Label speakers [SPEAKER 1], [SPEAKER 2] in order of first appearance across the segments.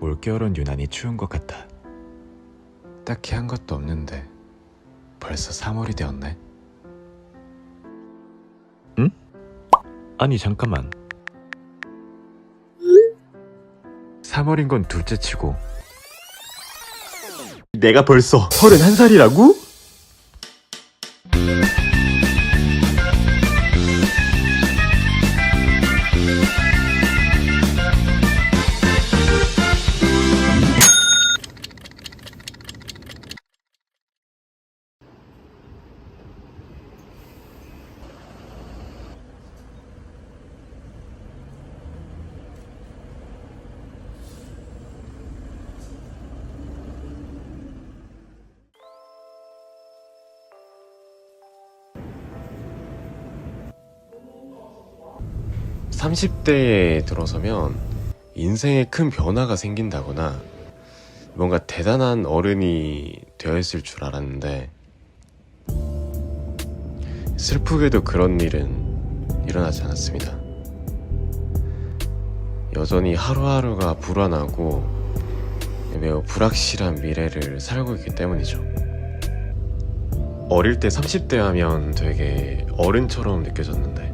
[SPEAKER 1] 올겨울은 유난히 추운 것 같다. 딱히 한 것도 없는데 벌써 3월이 되었네. 응? 아니 잠깐만. 3월인 건 둘째 치고 내가 벌써 31살이라고?
[SPEAKER 2] 삼십 대에 들어서면 인생에 큰 변화가 생긴다거나 뭔가 대단한 어른이 되어 있을 줄 알았는데 슬프게도 그런 일은 일어나지 않았습니다. 여전히 하루하루가 불안하고 매우 불확실한 미래를 살고 있기 때문이죠. 어릴 때 30대 하면 되게 어른처럼 느껴졌는데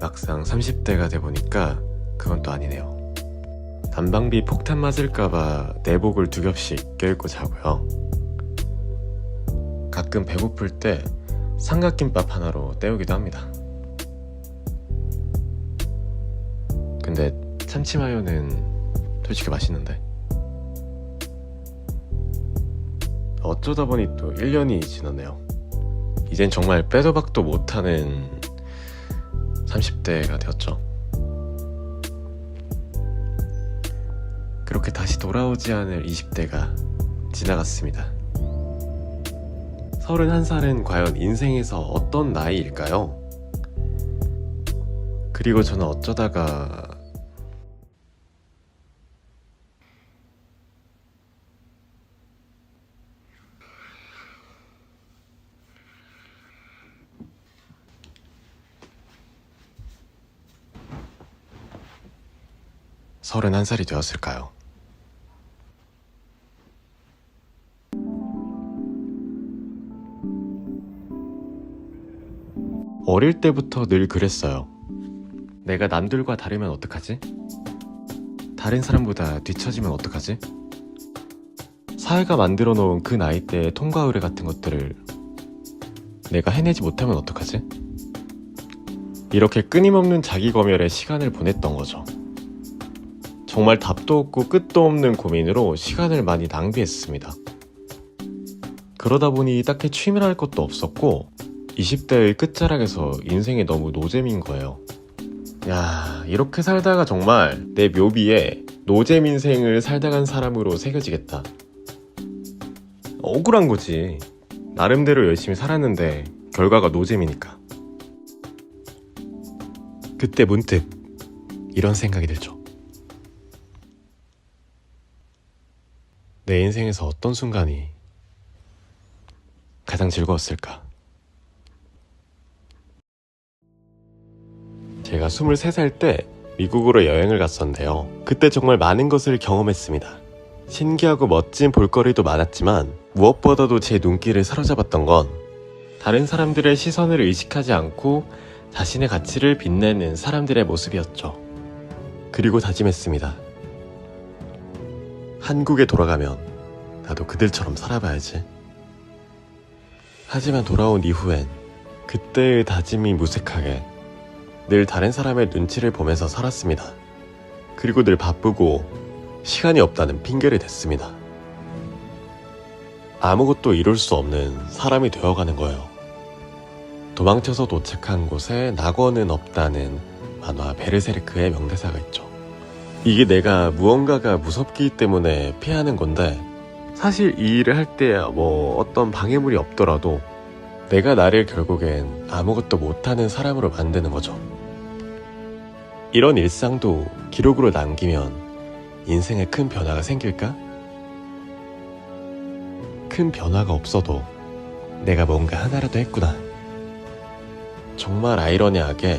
[SPEAKER 2] 막상 30대가 돼 보니까 그건 또 아니네요. 난방비 폭탄 맞을까봐 내복을 두 겹씩 껴입고 자고요. 가끔 배고플 때 삼각김밥 하나로 때우기도 합니다. 근데 참치마요는 솔직히 맛있는데. 어쩌다 보니 또 1년이 지났네요. 이젠 정말 빼도 박도 못하는 30대가 되었죠. 그렇게 다시 돌아오지 않을 20대가 지나갔습니다. 31살은 과연 인생에서 어떤 나이일까요? 그리고 저는 어쩌다가 서른한 살이 되었을까요? 어릴 때부터 늘 그랬어요. 내가 남들과 다르면 어떡하지? 다른 사람보다 뒤처지면 어떡하지? 사회가 만들어 놓은 그 나이 때의 통과 의례 같은 것들을 내가 해내지 못하면 어떡하지? 이렇게 끊임없는 자기 검열에 시간을 보냈던 거죠. 정말 답도 없고 끝도 없는 고민으로 시간을 많이 낭비했습니다. 그러다 보니 딱히 취미랄 것도 없었고 20대의 끝자락에서 인생이 너무 노잼인 거예요. 야, 이렇게 살다가 정말 내 묘비에 노잼 인생을 살다 간 사람으로 새겨지겠다. 억울한 거지. 나름대로 열심히 살았는데 결과가 노잼이니까. 그때 문득 이런 생각이 들죠. 내 인생에서 어떤 순간이 가장 즐거웠을까? 제가 23살 때 미국으로 여행을 갔었는데요. 그때 정말 많은 것을 경험했습니다. 신기하고 멋진 볼거리도 많았지만 무엇보다도 제 눈길을 사로잡았던 건 다른 사람들의 시선을 의식하지 않고 자신의 가치를 빛내는 사람들의 모습이었죠. 그리고 다짐했습니다. 한국에 돌아가면 나도 그들처럼 살아봐야지. 하지만 돌아온 이후엔 그때의 다짐이 무색하게 늘 다른 사람의 눈치를 보면서 살았습니다. 그리고 늘 바쁘고 시간이 없다는 핑계를 댔습니다. 아무것도 이룰 수 없는 사람이 되어가는 거예요. 도망쳐서 도착한 곳에 낙원은 없다는 만화 베르세르크의 명대사가 있죠. 이게 내가 무언가가 무섭기 때문에 피하는 건데 사실 이 일을 할 때 뭐 어떤 방해물이 없더라도 내가 나를 결국엔 아무것도 못하는 사람으로 만드는 거죠. 이런 일상도 기록으로 남기면 인생에 큰 변화가 생길까? 큰 변화가 없어도 내가 뭔가 하나라도 했구나. 정말 아이러니하게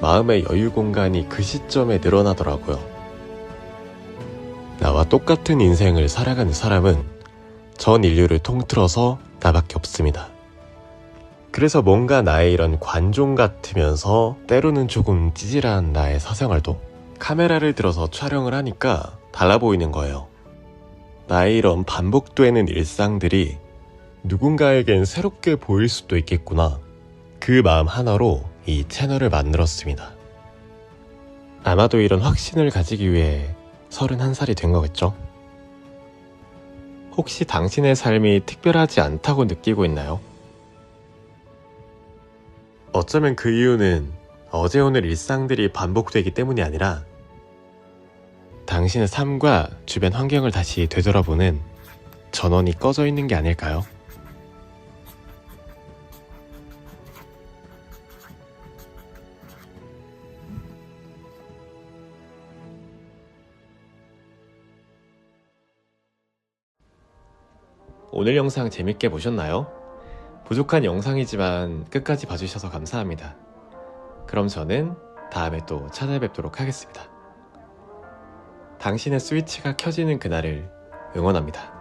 [SPEAKER 2] 마음의 여유 공간이 그 시점에 늘어나더라고요. 똑같은 인생을 살아가는 사람은 전 인류를 통틀어서 나밖에 없습니다. 그래서 뭔가 나의 이런 관종 같으면서 때로는 조금 찌질한 나의 사생활도 카메라를 들어서 촬영을 하니까 달라 보이는 거예요. 나의 이런 반복되는 일상들이 누군가에겐 새롭게 보일 수도 있겠구나. 그 마음 하나로 이 채널을 만들었습니다. 아마도 이런 확신을 가지기 위해 31살이 된 거겠죠? 혹시 당신의 삶이 특별하지 않다고 느끼고 있나요? 어쩌면 그 이유는 어제 오늘 일상들이 반복되기 때문이 아니라 당신의 삶과 주변 환경을 다시 되돌아보는 전원이 꺼져 있는 게 아닐까요? 오늘 영상 재밌게 보셨나요? 부족한 영상이지만 끝까지 봐주셔서 감사합니다. 그럼 저는 다음에 또 찾아뵙도록 하겠습니다. 당신의 스위치가 켜지는 그날을 응원합니다.